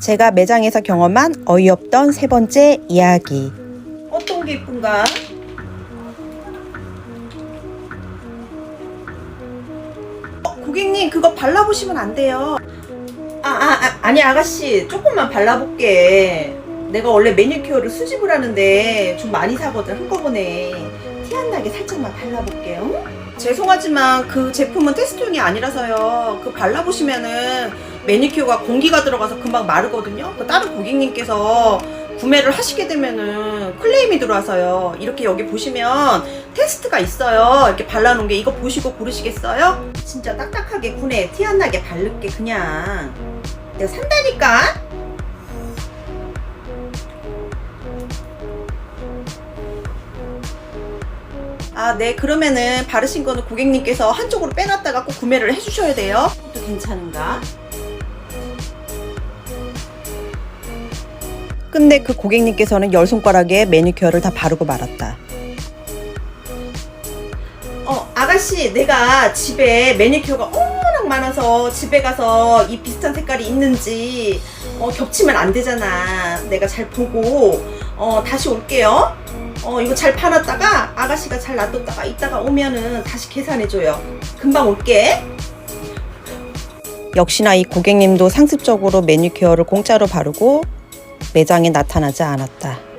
제가 매장에서 경험한 어이없던 세 번째 이야기. 어떤 게 이쁜가? 어, 고객님 그거 발라보시면 안 돼요. 아, 아, 아 아니 아가씨 조금만 발라볼게. 내가 원래 매니큐어를 수집을 하는데 좀 많이 사거든 한꺼번에 티 안 나게 살짝만 발라볼게요. 죄송하지만 그 제품은 테스트용이 아니라서요. 그 발라보시면은 매니큐어가 공기가 들어가서 금방 마르거든요. 그 다른 고객님께서 구매를 하시게 되면은 클레임이 들어와서요. 이렇게 여기 보시면 테스트가 있어요. 이렇게 발라놓은 게 이거 보시고 고르시겠어요? 진짜 딱딱하게 군에 티 안 나게 바를게 그냥. 내가 산다니까. 아, 네. 그러면은 바르신 거는 고객님께서 한쪽으로 빼놨다가 꼭 구매를 해주셔야 돼요. 또 괜찮은가? 근데 그 고객님께서는 열 손가락에 매니큐어를 다 바르고 말았다. 어, 아가씨, 내가 집에 매니큐어가 워낙 많아서 집에 가서 이 비슷한 색깔이 있는지 어, 겹치면 안 되잖아. 내가 잘 보고 어, 다시 올게요. 어, 이거 잘 팔았다가 아가씨가 잘 놔뒀다가 이따가 오면은 다시 계산해줘요. 금방 올게. 역시나 이 고객님도 상습적으로 매니큐어를 공짜로 바르고 매장에 나타나지 않았다.